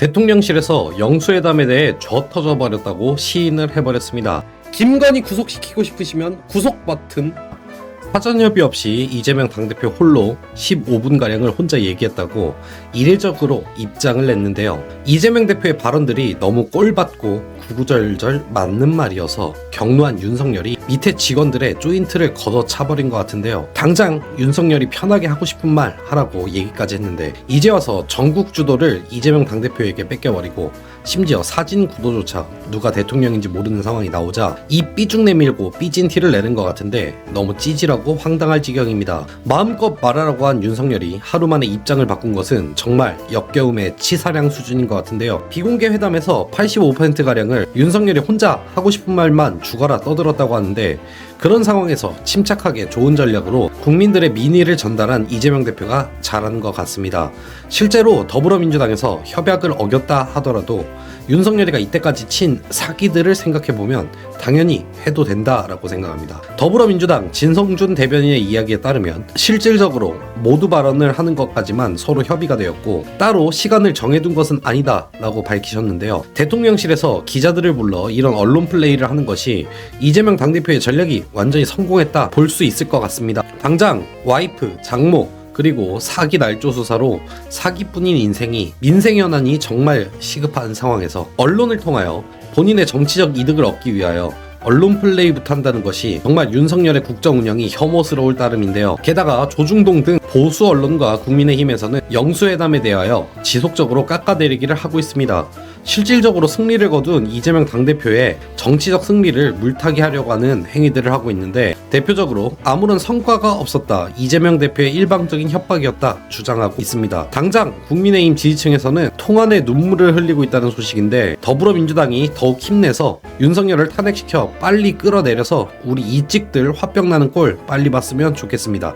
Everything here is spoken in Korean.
대통령실에서 영수회담에 대해 져 터져버렸다고 시인을 해버렸습니다. 김건희 구속시키고 싶으시면 구속 버튼 사전 협의 없이 이재명 당대표 홀로 15분가량을 혼자 얘기했다고 이례적으로 입장을 냈는데요. 이재명 대표의 발언들이 너무 꼴받고 구구절절 맞는 말이어서 경로한 윤석열이 밑에 직원들의 조인트를 걷어차버린 것 같은데요. 당장 윤석열이 편하게 하고 싶은 말 하라고 얘기까지 했는데 이제 와서 전국 주도를 이재명 당대표에게 뺏겨버리고 심지어 사진 구도조차 누가 대통령인지 모르는 상황이 나오자 이 삐죽 내밀고 삐진 티를 내는 것 같은데 너무 찌질하고 황당할 지경입니다. 마음껏 말하라고 한 윤석열이 하루 만에 입장을 바꾼 것은 정말 역겨움의 치사량 수준인 것 같은데요. 비공개 회담에서 85%가량을 윤석열이 혼자 하고 싶은 말만 죽어라 떠들었다고 하는데 그런 상황에서 침착하게 좋은 전략으로 국민들의 민의를 전달한 이재명 대표가 잘한 것 같습니다. 실제로 더불어민주당에서 협약을 어겼다 하더라도 윤석열이가 이때까지 친 사기들을 생각해보면 당연히 해도 된다라고 생각합니다. 더불어민주당 진성준 대변인의 이야기에 따르면 실질적으로 모두 발언을 하는 것까지만 서로 협의가 되었고 따로 시간을 정해둔 것은 아니다라고 밝히셨는데요. 대통령실에서 기자들을 불러 이런 언론 플레이를 하는 것이 이재명 당대표의 전략이 완전히 성공했다 볼 수 있을 것 같습니다. 당장 와이프, 장모, 그리고 사기 날조 수사로 사기뿐인 인생이 민생 현안이 정말 시급한 상황에서 언론을 통하여 본인의 정치적 이득을 얻기 위하여 언론 플레이부터 한다는 것이 정말 윤석열의 국정 운영이 혐오스러울 따름인데요. 게다가 조중동 등 보수 언론과 국민의힘에서는 영수회담에 대하여 지속적으로 깎아내리기를 하고 있습니다. 실질적으로 승리를 거둔 이재명 당대표의 정치적 승리를 물타기 하려고 하는 행위들을 하고 있는데 대표적으로 아무런 성과가 없었다. 이재명 대표의 일방적인 협박이었다. 주장하고 있습니다. 당장 국민의힘 지지층에서는 통안에 눈물을 흘리고 있다는 소식인데 더불어민주당이 더욱 힘내서 윤석열을 탄핵시켜 빨리 끌어내려서 우리 이찍들 화병 나는 꼴 빨리 봤으면 좋겠습니다.